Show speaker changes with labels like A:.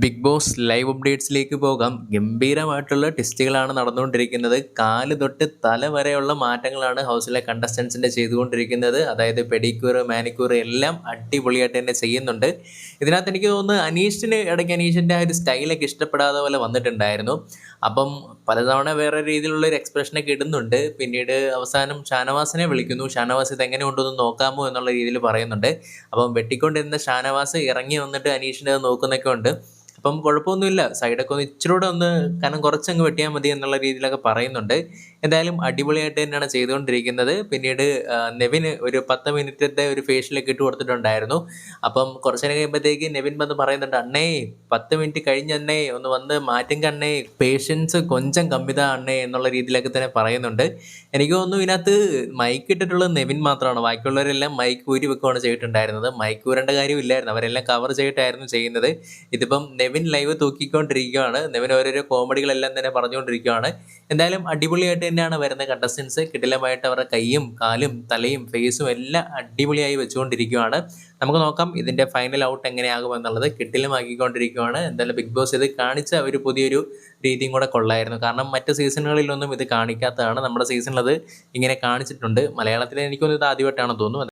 A: Big boss live അപ്ഡേറ്റ്സിലേക്ക് പോകാം. ഗംഭീരമായിട്ടുള്ള ടെസ്റ്റുകളാണ് നടന്നുകൊണ്ടിരിക്കുന്നത്. കാൽ തൊട്ട് തല വരെയുള്ള മാറ്റങ്ങളാണ് ഹൗസിലെ കണ്ടസ്റ്റൻസിന്റെ ചെയ്തുകൊണ്ടിരിക്കുന്നത്. അതായത് പെഡിക്യൂർ മാനിക്യൂർ എല്ലാം അടിപൊളിയായിട്ട് തന്നെ ചെയ്യുന്നുണ്ട്. ഇതിനകത്ത് എനിക്ക് തോന്നുന്നു അനീഷിന് ഇടയ്ക്ക് അനീഷിന്റെ ആ ഒരു സ്റ്റൈലൊക്കെ ഇഷ്ടപ്പെടാതെ പോലെ വന്നിട്ടുണ്ടായിരുന്നു. അപ്പം പലതവണ വേറെ രീതിയിലുള്ള ഒരു എക്സ്പ്രഷനൊക്കെ ഇടുന്നുണ്ട്. പിന്നീട് അവസാനം ഷാനവാസിനെ വിളിക്കുന്നു. ഷാനവാസ് ഇത് എങ്ങനെ ഉണ്ടെന്ന് നോക്കാമോ എന്നുള്ള രീതിയിൽ പറയുന്നുണ്ട്. അപ്പം വെട്ടിക്കൊണ്ടിരുന്ന ഷാനവാസ് ഇറങ്ങി വന്നിട്ട് അനീഷിനെ അത് നോക്കുന്നൊക്കെ ഉണ്ട്. അപ്പം കുഴപ്പമൊന്നുമില്ല. സൈഡൊക്കെ ഒന്ന് ഇച്ചിരൂടെ ഒന്ന് കനം കുറച്ചങ്ങ് വെട്ടിയാൽ മതി എന്നുള്ള രീതിയിലൊക്കെ പറയുന്നുണ്ട്. എന്തായാലും അടിപൊളിയായിട്ട് തന്നെയാണ് ചെയ്തുകൊണ്ടിരിക്കുന്നത്. പിന്നീട് നെവിൻ നെവിന് ഒരു പത്ത് മിനിറ്റത്തെ ഒരു ഫേഷ്യലൊക്കെ ഇട്ട് കൊടുത്തിട്ടുണ്ടായിരുന്നു. അപ്പം കുറച്ചു നേരം കഴിയുമ്പോഴത്തേക്ക് നെവിൻ വന്ന് പറയുന്നുണ്ട് അണ്ണേ പത്ത് മിനിറ്റ് കഴിഞ്ഞ അണ്ണേ ഒന്ന് വന്ന് മാറ്റും കണ്ണേ. പേഷ്യൻസ് കൊഞ്ചം കമ്മിത അണ്ണേ എന്നുള്ള രീതിയിലൊക്കെ തന്നെ പറയുന്നുണ്ട്. എനിക്ക് തോന്നുന്നു ഇതിനകത്ത് മൈക്ക് ഇട്ടിട്ടുള്ളത് നെവിൻ മാത്രമാണ്. ബാക്കിയുള്ളവരെല്ലാം മൈക്ക് ഊരി വെക്കുകയാണ് ചെയ്തിട്ടുണ്ടായിരുന്നത്. മൈക്ക് ഊരേണ്ട കാര്യമില്ലായിരുന്നു. അവരെല്ലാം കവർ ചെയ്തിട്ടായിരുന്നു ചെയ്യുന്നത്. ഇതിപ്പം നെവിൻ ലൈവ് തൂക്കിക്കൊണ്ടിരിക്കുകയാണ്. നെവിൻ ഓരോരോ കോമഡികളെല്ലാം തന്നെ പറഞ്ഞുകൊണ്ടിരിക്കുകയാണ്. എന്തായാലും അടിപൊളിയായിട്ട് തന്നെയാണ് വരുന്ന കണ്ടസ്റ്റൻസ് കിടിലമായിട്ട് അവരുടെ കൈയും കാലും തലയും ഫേസും എല്ലാം അടിപൊളിയായി വെച്ചുകൊണ്ടിരിക്കുകയാണ്. നമുക്ക് നോക്കാം ഇതിന്റെ ഫൈനൽ ഔട്ട് എങ്ങനെയാകും എന്നുള്ളത്. കിട്ടിലമാക്കിക്കൊണ്ടിരിക്കുകയാണ് എന്തായാലും ബിഗ് ബോസ് ഇത് കാണിച്ച ഒരു പുതിയൊരു രീതിയും കൂടെ കൊള്ളായിരുന്നു. കാരണം മറ്റ് സീസണുകളിലൊന്നും ഇത് കാണിക്കാത്തതാണ് നമ്മുടെ സീസണിൽ അത് ഇങ്ങനെ കാണിച്ചിട്ടുണ്ട്. മലയാളത്തിൽ എനിക്കൊന്നും ഇത് ആദ്യമായിട്ടാണെന്ന് തോന്നുന്നു.